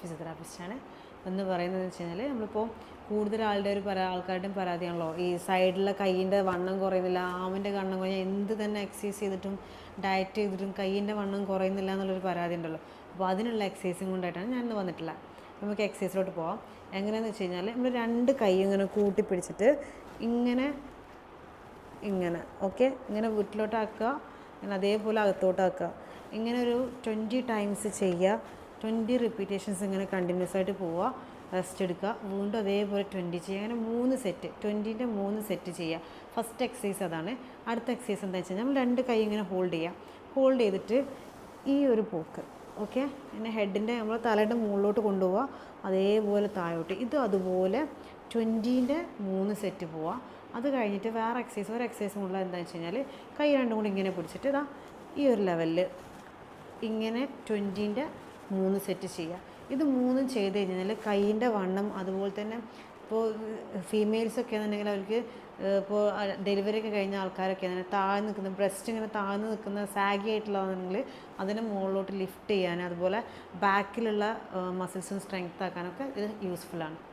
ഫിസിയോതെറാപ്പിസ്റ്റാണ്. എന്ന് പറയുന്നത് വെച്ച് കഴിഞ്ഞാൽ നമ്മളിപ്പോൾ കൂടുതൽ ആളുടെ ഒരു പരാ ആൾക്കാരുടെയും പരാതിയാണല്ലോ. ഈ സൈഡിലെ കൈയിന്റെ വണ്ണം കുറയുന്നില്ല ആമിന്റെ കണ്ണം കുറഞ്ഞാൽ എന്ത് തന്നെ എക്സസൈസ് ചെയ്തിട്ടും ഡയറ്റ് ചെയ്തിട്ടും കൈയിന്റെ വണ്ണം കുറയുന്നില്ല എന്നുള്ളൊരു പരാതി ഉണ്ടല്ലോ. അപ്പോൾ അതിനുള്ള എക്സസൈസും കൊണ്ടായിട്ടാണ് ഞാൻ ഇന്ന് വന്നിട്ടില്ല നമുക്ക് എക്സസൈസിലോട്ട് പോവാം. എങ്ങനെയാണെന്ന് വെച്ച് കഴിഞ്ഞാൽ നമ്മൾ രണ്ട് കൈ ഇങ്ങനെ കൂട്ടി പിടിച്ചിട്ട് ഇങ്ങനെ ഇങ്ങനെ ഓക്കെ? ഇങ്ങനെ വീട്ടിലോട്ടാക്കുക ഇങ്ങനെ അതേപോലെ അകത്തോട്ടാക്കുക. ഇങ്ങനെ ഒരു ട്വന്റി ടൈംസ് ചെയ്യുക. ട്വന്റി റിപ്പീറ്റേഷൻസ് ഇങ്ങനെ കണ്ടിന്യൂസ് ആയിട്ട് പോവുക റെസ്റ്റ് എടുക്കുക. വീണ്ടും അതേപോലെ ട്വന്റി ചെയ്യുക. അങ്ങനെ മൂന്ന് സെറ്റ് ട്വന്റീന്റെ മൂന്ന് സെറ്റ് ചെയ്യുക. ഫസ്റ്റ് എക്സസൈസ് അതാണ്. അടുത്ത എക്സസൈസ് എന്താ വെച്ചാൽ നമ്മൾ രണ്ട് കൈ ഇങ്ങനെ ഹോൾഡ് ചെയ്യുക. ഹോൾഡ് ചെയ്തിട്ട് ഈ ഒരു പോക്ക് ഓക്കെ പിന്നെ ഹെഡിന്റെ നമ്മൾ തലയുടെ മുകളിലോട്ട് കൊണ്ടുപോവുക അതേപോലെ താഴോട്ട്. ഇത് അതുപോലെ ട്വന്റീന്റെ മൂന്ന് സെറ്റ് പോവുക അത് കഴിഞ്ഞിട്ട് വേറെ എക്സസൈസ് ഒരു എക്സസൈസ് ഉള്ള എന്താണെന്ന് വെച്ച് കഴിഞ്ഞാൽ കൈ രണ്ടും കൂടി ഇങ്ങനെ പിടിച്ചിട്ട് ഇതാ ഈ ഒരു ലെവലിൽ ഇങ്ങനെ ട്വന്റീന്റെ മൂന്ന് സെറ്റ് ചെയ്യുക ഇത് മൂന്നും ചെയ്ത് കഴിഞ്ഞാൽ കൈയിന്റെ വണ്ണം അതുപോലെ തന്നെ ഇപ്പോൾ ഫീമെയിൽസൊക്കെ ആണെന്നുണ്ടെങ്കിൽ അവർക്ക് ഇപ്പോൾ ഡെലിവറി ഒക്കെ കഴിഞ്ഞ ആൾക്കാരൊക്കെ ആണെങ്കിൽ താഴ്ന്നു നിൽക്കുന്ന ബ്രസ്റ്റ് ഇങ്ങനെ താഴ്ന്നു നിൽക്കുന്ന സാഗി ആയിട്ടുള്ളതാണെങ്കിൽ അതിനെ മുകളിലോട്ട് ലിഫ്റ്റ് ചെയ്യാൻ അതുപോലെ ബാക്കിലുള്ള മസിൽസും സ്ട്രെങ്ത് ആക്കാനൊക്കെ ഇത് യൂസ്ഫുള്ളാണ്